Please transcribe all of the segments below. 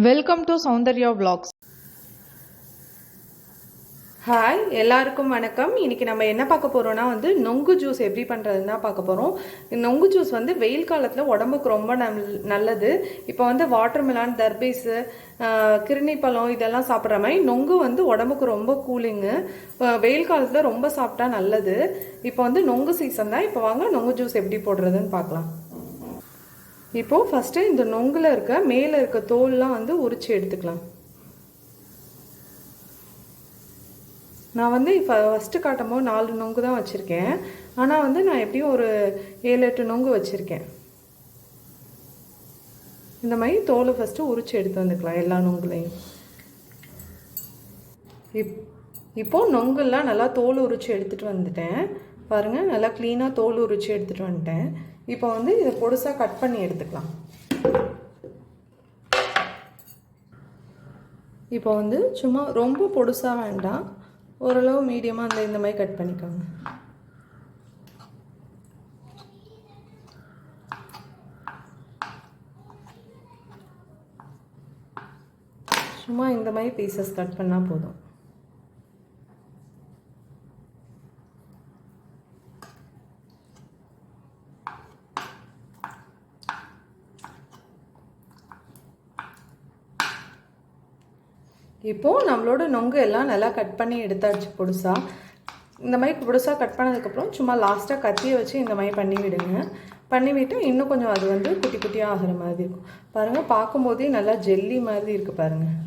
Welcome to Soundarya vlogs. Hi எல்லாருக்கும் வணக்கம். இன்னைக்கு நம்ம என்ன பார்க்க போறோம்னா வந்து நொங்கு ஜூஸ் எப்படி பண்ணுறதுன்னு தான் பார்க்க போகிறோம் நொங்கு ஜூஸ் வந்து வெயில் காலத்தில் உடம்புக்கு ரொம்ப நல் நல்லது. இப்போ வந்து வாட்டர் மிலான் தர்பீஸு கிருணி பழம் இதெல்லாம் சாப்பிட்ற மாதிரி நொங்கு வந்து உடம்புக்கு ரொம்ப கூலிங்கு வெயில் காலத்தில் ரொம்ப சாப்பிட்டா நல்லது. இப்போ வந்து நொங்கு சீசன் தான். இப்போ வாங்க நொங்கு ஜூஸ் எப்படி போடுறதுன்னு பார்க்கலாம். இப்போது ஃபஸ்ட்டு இந்த நொங்கில் இருக்க மேலே இருக்க தோல்லாம் வந்து உரித்து எடுத்துக்கலாம். நான் வந்து இப்போ ஃபஸ்ட்டு காட்டும் போது நாலு நொங்கு தான் வச்சுருக்கேன். ஆனால் வந்து நான் எப்படியும் ஒரு ஏழு எட்டு நொங்கு வச்சுருக்கேன். இந்த மாதிரி தோலை ஃபஸ்ட்டு உரித்து எடுத்து வந்துக்கலாம் எல்லா நொங்குலையும். இப் இப்போது நொங்கெல்லாம் நல்லா தோல் உரித்து எடுத்துகிட்டு வந்துட்டேன். பாருங்கள் நல்லா க்ளீனாக தோல் உரித்து எடுத்துகிட்டு வந்துட்டேன். இப்போ வந்து இதை பொடுசாக கட் பண்ணி எடுத்துக்கலாம். இப்போ வந்து சும்மா ரொம்ப பொடுசாக வேண்டாம். ஓரளவு மீடியமாக அந்த இந்த மாதிரி கட் பண்ணிக்கோங்க. சும்மா இந்த மாதிரி பீசஸ் கட் பண்ணால் போதும். இப்போது நம்மளோட நொங்கு எல்லாம் நல்லா கட் பண்ணி எடுத்தாச்சு புதுசாக இந்த மாதிரி பொடுசாக கட் பண்ணதுக்கப்புறம் சும்மா லாஸ்ட்டாக கத்தியை வச்சு இந்த மாதிரி பண்ணி விடுங்க. இன்னும் கொஞ்சம் அது வந்து குட்டி குட்டியாக ஆகிற மாதிரி இருக்கும். பாருங்கள் பார்க்கும்போதே நல்லா ஜெல்லி மாதிரி இருக்குது பாருங்கள்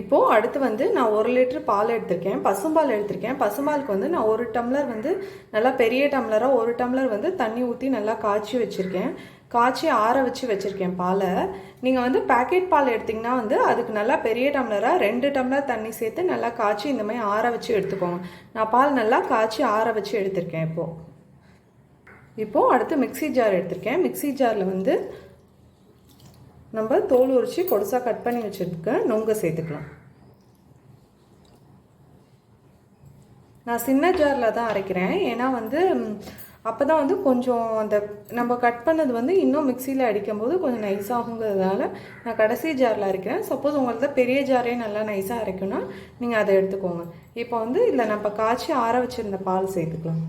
இப்போது அடுத்து வந்து நான் ஒரு லிட்டர் பால் எடுத்திருக்கேன். பசும்பால் எடுத்திருக்கேன். பசும்பாலுக்கு வந்து நான் ஒரு டம்ளர் வந்து நல்லா பெரிய டம்ளராக ஒரு டம்ளர் வந்து தண்ணி ஊற்றி நல்லா காய்ச்சி வச்சுருக்கேன். காய்ச்சி ஆற வச்சு வச்சுருக்கேன் பாலை. நீங்கள் வந்து பேக்கெட் பால் எடுத்திங்கன்னா வந்து அதுக்கு நல்லா பெரிய டம்ளராக ரெண்டு டம்ளர் தண்ணி சேர்த்து நல்லா காய்ச்சி இந்த மாதிரி ஆற வச்சு எடுத்துக்கோங்க. நான் பால் நல்லா காய்ச்சி ஆற வச்சு எடுத்திருக்கேன் இப்போது இப்போது அடுத்து மிக்ஸி ஜார் எடுத்திருக்கேன். மிக்ஸி ஜாரில் வந்து நம்ம தோல் உரித்து கொடுசாக கட் பண்ணி வச்சுருக்க நொங்க சேர்த்துக்கலாம். நான் சின்ன ஜாரில் தான் அரைக்கிறேன். ஏன்னா வந்து அப்போ தான் வந்து கொஞ்சம் அந்த நம்ம கட் பண்ணது வந்து இன்னும் மிக்சியில் அடிக்கும்போது கொஞ்சம் நைஸ் ஆகுங்கிறதுனால நான் கடைசி ஜாரில் அரைக்கிறேன். சப்போஸ் உங்களுக்கு பெரிய ஜாரே நல்லா நைஸாக அரைக்கும்னா நீங்கள் அதை எடுத்துக்கோங்க. இப்போ வந்து இதில் நம்ம காய்ச்சி ஆற வச்சுருந்த பால் சேர்த்துக்கலாம்.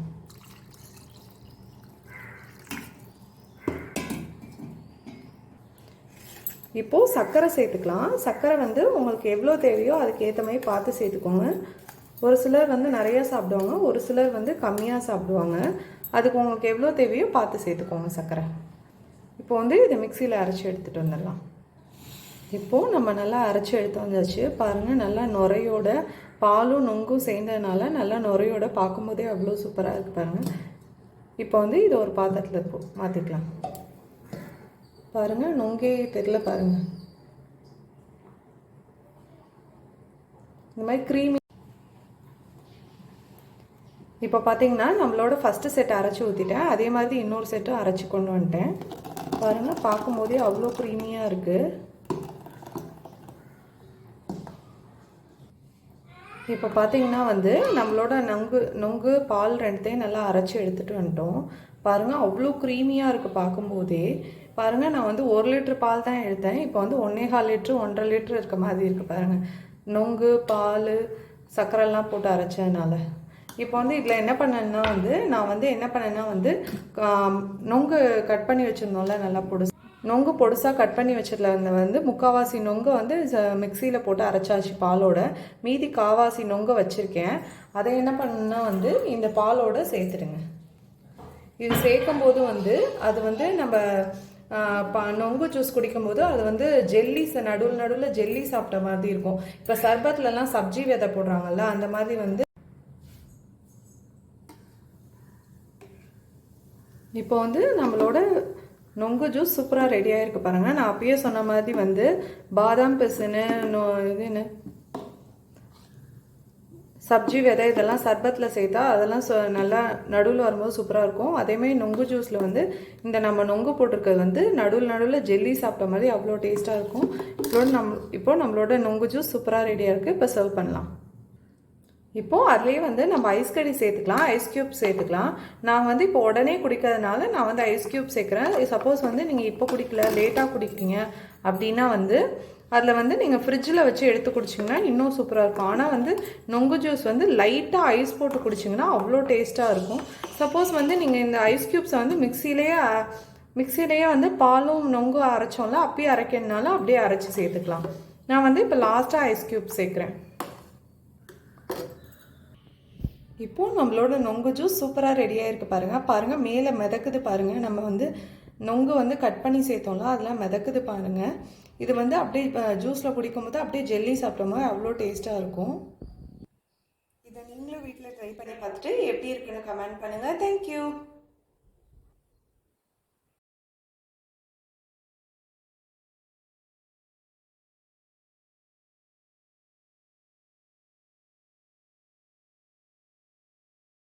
இப்போது சர்க்கரை சேர்த்துக்கலாம். சர்க்கரை வந்து உங்களுக்கு எவ்வளோ தேவையோ அதுக்கேற்ற மாதிரி பார்த்து சேர்த்துக்கோங்க. ஒரு சிலர் வந்து நிறையா சாப்பிடுவாங்க ஒரு சிலர் வந்து கம்மியாக சாப்பிடுவாங்க. அதுக்கு உங்களுக்கு எவ்வளோ தேவையோ பார்த்து சேர்த்துக்கோங்க சர்க்கரை. இப்போ வந்து இதை மிக்சியில் அரைச்சி எடுத்துகிட்டு வந்துடலாம். இப்போது நம்ம நல்லா அரைச்சி எடுத்து வந்தாச்சு. பாருங்கள் நல்லா நுரையோட பாலும் நொங்கும் சேர்ந்ததுனால நல்லா நுரையோட பார்க்கும்போதே அவ்வளோ சூப்பராக இருக்குது பாருங்கள் இப்போ வந்து இதை ஒரு பாத்திரத்தில் போ மாற்றிக்கலாம் பாருங்கள் நொங்கே தெரியல பாருங்கள் இந்த மாதிரி க்ரீமி இப்போ பார்த்தீங்கன்னா நம்மளோட ஃபஸ்ட்டு செட் அரைச்சி ஊற்றிட்டேன் அதே மாதிரி இன்னொரு செட்டும் அரைச்சி கொண்டு வந்துட்டேன். பாருங்கள் பார்க்கும்போதே அவ்வளோ க்ரீமியாக இருக்குது இப்போ பார்த்தீங்கன்னா வந்து நம்மளோட நொங்கு நொங்கு பால் ரெண்டுத்தையும் நல்லா அரைச்சி எடுத்துகிட்டு வந்துட்டோம். பாருங்கள் அவ்வளோ க்ரீமியாக இருக்குது பார்க்கும்போதே. பாருங்கள் நான் வந்து ஒரு லிட்ரு பால் தான் எடுத்தேன். இப்போ வந்து ஒன்றே கால் லிட்ரு ஒன்றரை லிட்ரு இருக்க மாதிரி இருக்குது பாருங்கள் நொங்கு பால் சர்க்கரைலாம் போட்டு அரைச்சதுனால. இப்போ வந்து இதில் என்ன பண்ணேன்னா வந்து நான் வந்து என்ன பண்ணேன்னா வந்து நொங்கு கட் பண்ணி வச்சுருந்தோம்ல நல்லா பொடுசு. நொங்கு பொடுசாக கட் பண்ணி வச்சிருந்த வந்து முக்காவாசி நொங்கு வந்து மிக்சியில் போட்டு அரைச்சாச்சு பாலோட. மீதி காவாசி நொங்கு வச்சுருக்கேன். அதை என்ன பண்ணுன்னா வந்து இந்த பாலோட சேர்த்துடுங்க. இது சேர்க்கும்போது வந்து அது வந்து நம்ம பா நொங்கு ஜூஸ் குடிக்கும்போது அது வந்து ஜெல்லி நடுவில் நடுவில் ஜெல்லி சாப்பிட்ட மாதிரி இருக்கும். இப்போ சர்பத்லலாம் சப்ஜி விதை போடுறாங்கல்ல அந்த மாதிரி வந்து இப்போ வந்து நம்மளோட நொங்கு ஜூஸ் சூப்பராக ரெடியாக இருக்குது பாருங்கள் நான் அப்பயே சொன்ன மாதிரி வந்து பாதாம் பிசுன்னு நொ இது என்ன? சப்ஜி விதை இதெல்லாம் சர்பத்தில் சேர்த்தா அதெல்லாம் சொ நல்லா நடுவில் வரும்போது சூப்பராக இருக்கும். அதேமாதிரி நொங்கு ஜூஸில் வந்து இந்த நம்ம நொங்கு போட்டிருக்கிறது வந்து நடுவில் நடுவில் ஜெல்லி சாப்பிட்ட மாதிரி அவ்வளோ டேஸ்ட்டாக இருக்கும். இப்போ நம் இப்போ நம்மளோட நொங்கு ஜூஸ் சூப்பராக ரெடியாக இருக்குது இப்போ சர்வ் பண்ணலாம். இப்போது அதுலேயே வந்து நம்ம ஐஸ் கடி சேர்த்துக்கலாம் ஐஸ் க்யூப் சேர்த்துக்கலாம். நான் வந்து இப்போ உடனே குடிக்கிறதுனால நான் வந்து ஐஸ் க்யூப் சேர்க்குறேன். சப்போஸ் வந்து நீங்கள் இப்போ குடிக்கல லேட்டாக குடிக்கிறீங்க அப்படின்னா வந்து அதில் வந்து நீங்கள் ஃப்ரிட்ஜில் வச்சு எடுத்து குடிச்சிங்கன்னா இன்னும் சூப்பராக இருக்கும். ஆனால் வந்து நொங்கு ஜூஸ் வந்து லைட்டாக ஐஸ் போட்டு குடிச்சிங்கன்னா அவ்வளோ டேஸ்ட்டாக இருக்கும். சப்போஸ் வந்து நீங்கள் இந்த ஐஸ் க்யூப்ஸை வந்து மிக்சிலேயே மிக்சிலேயே வந்து பாலும் நொங்கும் அரைச்சோம்ல அப்பயே அரைக்கிறதுனால அப்படியே அரைச்சி சேர்த்துக்கலாம். நான் வந்து இப்போ லாஸ்ட்டாக ஐஸ் க்யூப் சேர்க்குறேன். இப்போ நம்மளோட நொங்கு ஜூஸ் சூப்பராக ரெடியாக இருக்கு பாருங்கள் பாருங்கள் மேலே மிதக்குது பாருங்கள் நம்ம வந்து நொங்கு வந்து கட் பண்ணி சேர்த்தோம்ல அதெல்லாம் மிதக்குது பாருங்க. இது வந்து அப்படியே ஜூஸில் குடிக்கும்போது அப்படியே ஜெல்லி சாப்பிட்ட மாதிரி அவ்வளோ டேஸ்ட்டாக இருக்கும். இதை நீங்களும் வீட்டில் ட்ரை பண்ணி பார்த்துட்டு எப்படி இருக்குன்னு கமெண்ட் பண்ணுங்கள் தேங்க்யூ